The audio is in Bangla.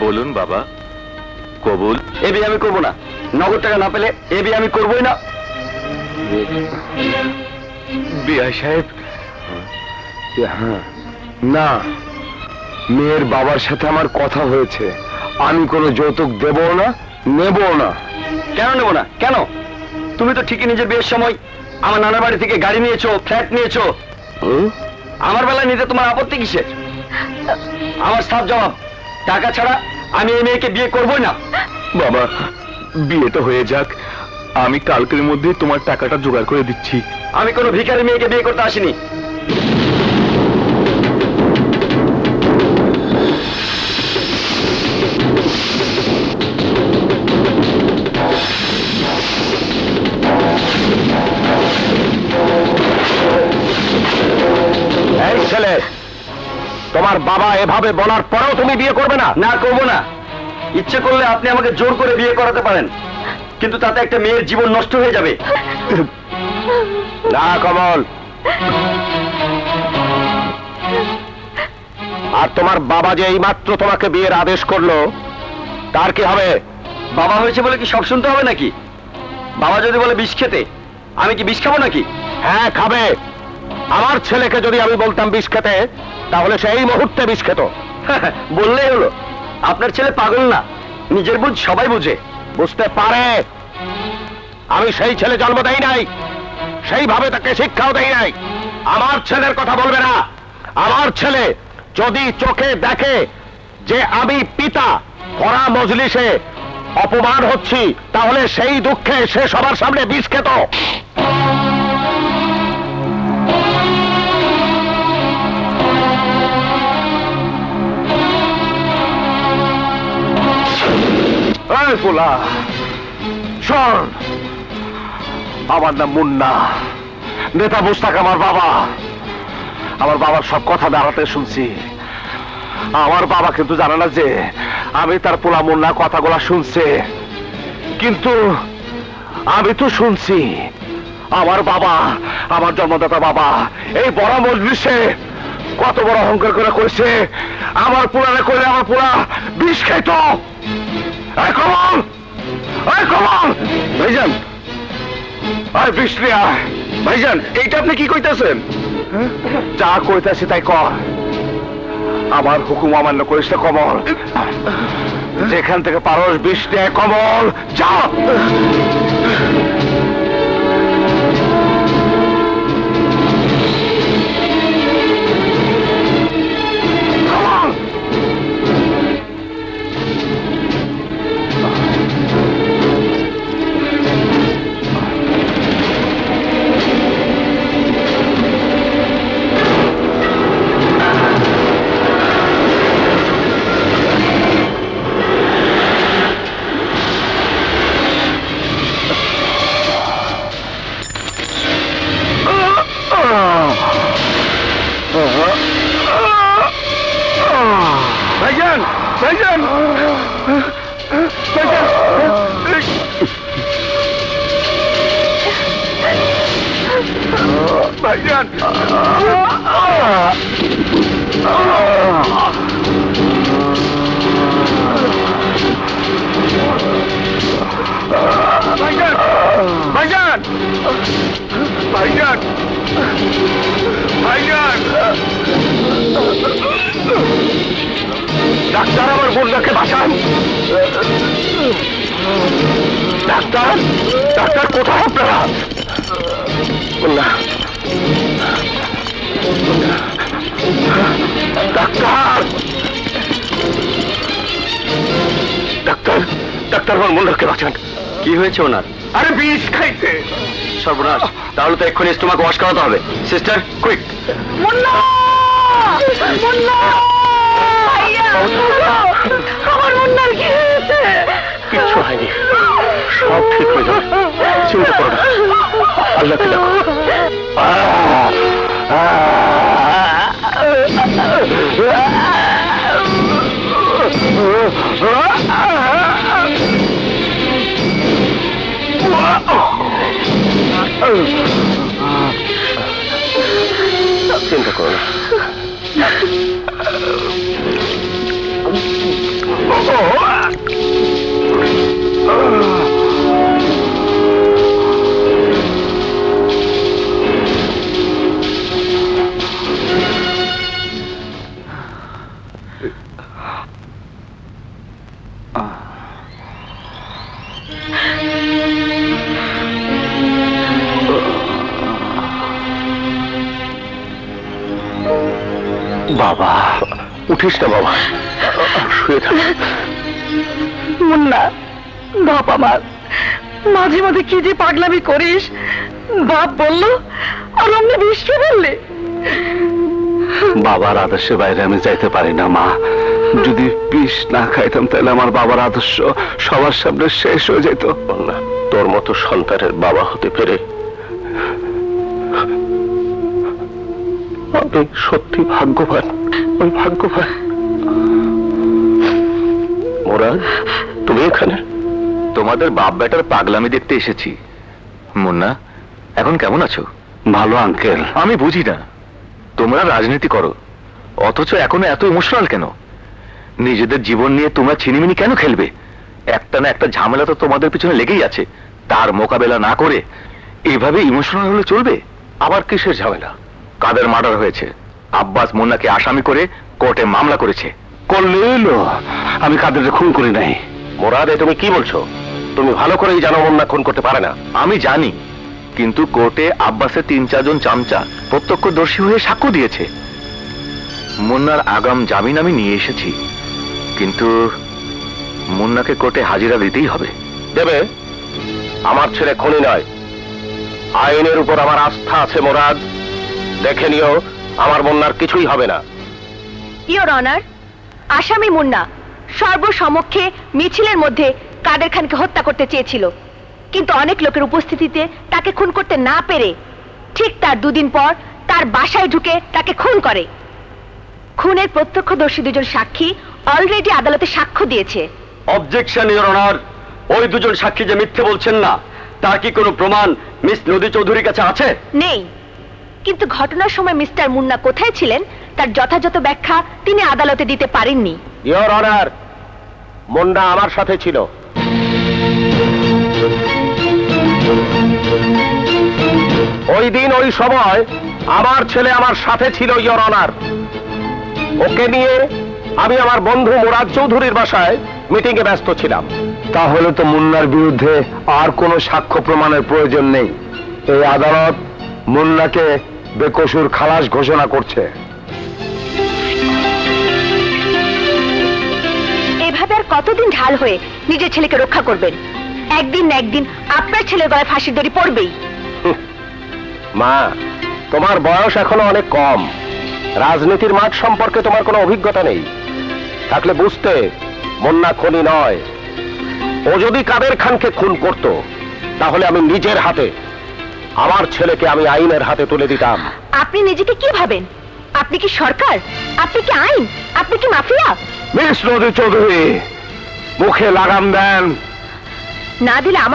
বলুন বাবা। কবুল? এ বিয়ে আমি করব না। নগদ টাকা না পেলে এ বিয়ে আমি করবোই না। বিয়া সাহেব? হ্যাঁ। না। মেয়ের বাবার সাথে আমার কথা হয়েছে। আমি কোনো যৌতুক দেবও না নেবও না। কেন নেব না? কেন? তুমি তো ঠিকই নিজের বিয়ের সময় আমার নানা বাড়ি থেকে গাড়ি নিয়েছো ফ্ল্যাট নিয়েছো? আমার বেলায় নিতে তোমার আপত্তি কিসের? আমার সাফ জবাব। টাকা ছাড়া আমি এই মেয়েকে বিয়ে করব না। বাবা বিয়ে তো হয়ে যাক। আমি কালকের মধ্যে তোমার টাকাটা জোগাড় করে দিচ্ছি। আমি কোনো ভিখারি মেয়েকে বিয়ে করতে আসিনি। তোমার বাবা এভাবে বলার পরেও তুমি বিয়ে করবে না? না করব না। ইচ্ছে করলে আপনি আমাকে জোর করে বিয়ে করাতে পারেন। কিন্তু তাতে একটা মেয়ের জীবন নষ্ট হয়ে যাবে। না কমল। আর তোমার বাবা যে এইমাত্র তোমাকে বিয়ের আদেশ করল তার কি হবে? বাবা হয়েছে বলে কি সব শুনতে হবে নাকি? বাবা যদি বলে বিষ খেতে আমি কি বিষ খাব নাকি? হ্যাঁ খাবে। আমার ছেলেকে যদি আমি বলতাম বিষ খেতে তাহলে সে এই মুহূর্তে বিষ খেত। বললেই হলো, আপনার ছেলে পাগল না, নিজের বুঝ সবাই বুঝে, বুঝতে পারে। আমি সেই ছেলে জন্ম দেই নাই, সেইভাবে তাকে শিক্ষাও দেই নাই। আমার ছেলের কথা বলবে না। আমার ছেলে যদি চোখে দেখে যে আমি পিতা কড়া মজলিসে অপমান হচ্ছি, তাহলে সেই দুঃখে সে সবার সামনে বিষ খেত। পোলা শোন আমার নাম মুন্না। নেতা মুস্তাক আমার বাবা। আমার বাবার সব কথা দাঁড়াতে শুনছি। আমার বাবা কিন্তু জানে না যে আমি তার পোলা মুন্না কথাগুলা শুনছে। কিন্তু আমি তো শুনছি, আমার বাবা, আমার জন্মদাতা বাবা, এই বড় মজলিসে কত বড় অহংকার করে কইছে, আমার পুরানে কইলে আমার পুরা বিষ খাইতো। কমল! এই কমল! ভাইজান! আয় বৃষ্টি আয় ভাইজান, এইটা আপনি কি কইতাছেন? যা কইতাছি তাই ক আমার হুকুম অমান্য করিস না, কমল। যেখান থেকে পারস বৃষ্টি আয় কমল যা ভাইজান ভাইজান ভাইজান ভাইজান ডাক্তার? ডাক্তার কোথায় আপনারা? না। ডাক্তার! ডাক্তার ডাক্তার আমার মুন্ডাকে বাঁচান কি হয়েছে ওনার? আরে বিষ খাইতে সর্বনাশ। তাহলে তো এক্ষুনি তোমাকে ওয়াশ করাতে হবে। Sister quick. মুন্না! মুন্না! আমার মুন্নার কি হয়েছে। কিচ্ছু হয়নি। সব ঠিক হয়ে যাবে। চিন্তা করো না। আল্লাহকে দেখো। চিন্তা করো না। বাবা উঠিস না বাবা। শুয়ে থাক। মুন্না বাপ আমার মাঝে মাঝে কি যে পাগলামি করিস। বাপ বলল আর অমনি বৃষ্টি বললে। বাবার আদর্শের বাইরে আমি যাইতে পারি না মা। যদি বিষ না খাইতাম তাহলে আমার বাবার আদর্শ সবার সামনে শেষ হয়ে যেত না তোর মতো সন্তানের বাবা হতে পেরে আমি সত্যি ভাগ্যবান ওই ভাগ্যবান। মোরাদ তুমি এখানে? তোমাদের বাপ বেটার পাগলামি দেখতে এসেছি। মুন্না এখন কেমন আছো? ভালো আঙ্কেল। আমি বুঝি না। তোমরা রাজনীতি করো অথচ এখনও এত ইমোশনাল কেন? নিজেদের জীবন নিয়ে তোমরা ছিনিমিনি কেন খেলবে? একটা না একটা ঝামেলা তো তোমাদের পিছনে লেগেই আছে। তার মোকাবেলা না করে এভাবে ইমোশনাল হলে চলবে? আবার কিসের ঝামেলা? কাদের মার্ডার হয়েছে? আব্বাস মুন্নাকে আসামি করে কোর্টে মামলা করেছে। করলে আমি কাদের খুন করি নাই। মোরাদে তুমি কি বলছো? তুমি ভালো করেই জানো মন্না খুন করতে পারে না। আমি জানি কিন্তু কোর্টে আব্বাসের তিন চারজন চামচা প্রত্যক্ষদর্শী হয়ে সাক্ষ্য দিয়েছে। মুন্নার আগাম জামিন আমি নিয়ে এসেছি কিন্তু মুন্নাকে কোর্টে হাজিরা দিতেই হবে। দেবে? আমার ছেলে খনি নয়। আইনের উপর আমার আস্থা আছে মোরাদ। দেখে নিও আমার বন্যার কিছুই হবে না। ইয়োর অনার আসামি মুন্না সর্বসমক্ষে মিছিলের মধ্যে কাদের খানকে হত্যা করতে চেয়েছিল। কিন্তু অনেক লোকের উপস্থিতিতে তাকে খুন করতে না পেরে ঠিক তার দুদিন পর তার বাসায় ঢুকে তাকে খুন করে। খুনের প্রত্যক্ষদর্শী দুজন সাক্ষী অলরেডি আদালতে সাক্ষ্য দিয়েছে। অবজেকশন ইওর অনার ওই দুজন সাক্ষী যে মিথ্যে বলছেন না তার কি কোনো প্রমাণ মিস নদী চৌধুরীর কাছে আছে? নেই। কিন্তু ঘটনার সময় মিস্টার মুন্না কোথায় ছিলেন? তার যথাযথ ব্যাখ্যা তিনি আদালতে দিতে পারেননি। ইয়র অনার মুন্না আমার সাথে ছিল। ওই দিন ওই সময় আমার ছেলে আমার সাথে ছিল ইয়র অনার। ওকে নিয়ে আমি আমার বন্ধু মুরাদ চৌধুরীর বাসায় মিটিং এ ব্যস্ত ছিলাম। তাহলে তো মুন্নার বিরুদ্ধে আর কোনো সাক্ষ্য প্রমাণের প্রয়োজন নেই। এই আদালত মুন্নাকে বেকসুর খালাস ঘোষণা করছে। এভাবে আর কতদিন ঢাল হয়ে নিজের ছেলেকে রক্ষা করবেন? একদিন না একদিন আপনার ছেলের গলায় ফাঁসির দড়ি পড়বেই। মা তোমার বয়স এখনও অনেক কম। রাজনীতির মাঠ সম্পর্কে তোমার কোনো অভিজ্ঞতা নেই। থাকলে বুঝতে মন্না খনি নয়। ও যদি কাদের খানকে খুন করত তাহলে আমি নিজের হাতে আমার ছেলেকে আমি আইনের হাতে তুলে দিতাম। আপনি নিজেকে কি ভাবেন? আপনি কি সরকার? আপনি কি আইন? আপনি কি মাফিয়া? মিস নদী চৌধুরী মুখে লাগাম দেন। না দিলে আমার